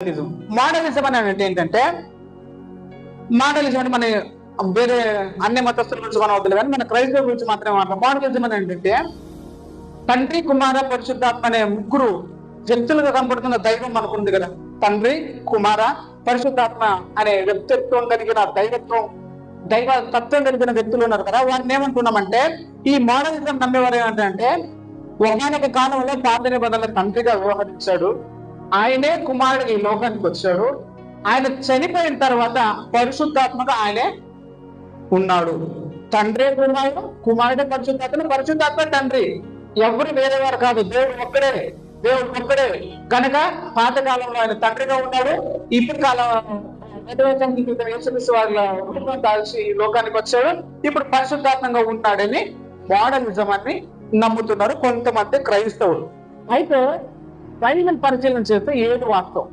మోడలిజం మోడలిజం అని అంటే ఏంటంటే మోడలిజం అంటే మన వేరే అన్ని మతస్థుల గురించి మనం వద్దు కానీ మన క్రైస్తవ గురించి మాత్రమే మాట్లాడు మోడలిజం అని ఏంటంటే తండ్రి కుమార పరిశుద్ధాత్మ అనే ముగ్గురు వ్యక్తులుగా కనబడుతున్న దైవం మనకు ఉంది కదా. తండ్రి కుమార పరిశుద్ధాత్మ అనే వ్యక్తిత్వం కలిగిన దైవత్వం దైవ తత్వం కలిగిన వ్యక్తులు ఉన్నారు కదా. వారిని ఏమంటున్నామంటే ఈ మోడలిజం నమ్మేవారు ఏంటంటే ఒకనొక కాలంలో పాత నిబంధనల తండ్రిగా వ్యవహరించాడు. ఆయనే కుమారుడు ఈ లోకానికి వచ్చాడు. ఆయన చనిపోయిన తర్వాత పరిశుద్ధాత్మక ఆయనే ఉన్నాడు. తండ్రి కుమారుడు కుమారుడే పరిశుద్ధాత్మ పరిశుద్ధాత్మ తండ్రి. ఎవరు వేరే వారు కాదు దేవుడు ఒక్కడే దేవుడు ఒక్కడే. కనుక పాత కాలంలో ఆయన తండ్రిగా ఉన్నాడు. ఇప్పుడు కాలం వాళ్ళ రూపం దాల్చి ఈ లోకానికి వచ్చాడు. ఇప్పుడు పరిశుద్ధాత్మంగా ఉన్నాడని మోడలిజం అని నమ్ముతున్నారు కొంతమంది క్రైస్తవులు. అయితే బైబిల్ పరిశీలన చేస్తే ఏది వాస్తవం.